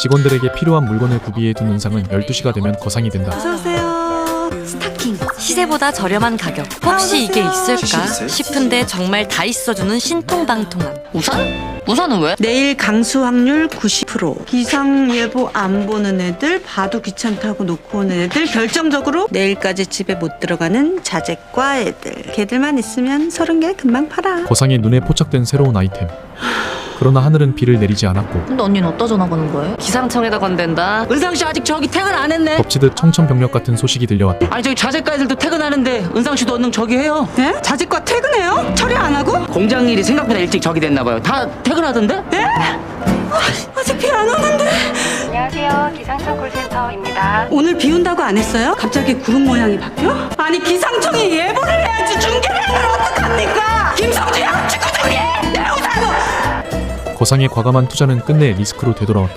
직원들에게 필요한 물건을 구비해 둔 은상은 12시가 되면 거상이 된다. 어서오세요. 스타킹. 시세보다 저렴한 가격. 혹시 이게 있을까 싶은데 정말 다 있어주는 신통방통함. 우산? 우산은 왜? 내일 강수 확률 90%. 기상 예보 안 보는 애들, 봐도 귀찮다고 놓고 오는 애들, 결정적으로 내일까지 집에 못 들어가는 자제과 애들. 걔들만 있으면 서른 개 금방 팔아. 거상의 눈에 포착된 새로운 아이템. 그러나 하늘은 비를 내리지 않았고 근데 언니는 어디다 전화 거는 거예요? 기상청에다 건댄다. 은상 씨 아직 저기 퇴근 안 했네. 덮치듯 청천벽력 같은 소식이 들려왔다. 아니 저기 자재과 애들도 퇴근하는데 은상 씨도 얼른 저기 해요. 네? 자제과 퇴근해요? 처리 안 하고? 공장 일이 생각보다 일찍 저기 됐나 봐요. 다 퇴근하던데? 아직 비 안 오는데. 안녕하세요. 기상청 콜센터입니다. 오늘 비 온다고 안 했어요? 갑자기 구름 모양이 바뀌어? 아니 기상청이 예보를 해야지 중계를 하면 어떡합니까? 김성주 양 축구장님! 거상의 과감한 투자는 끝내 리스크로 되돌아왔다.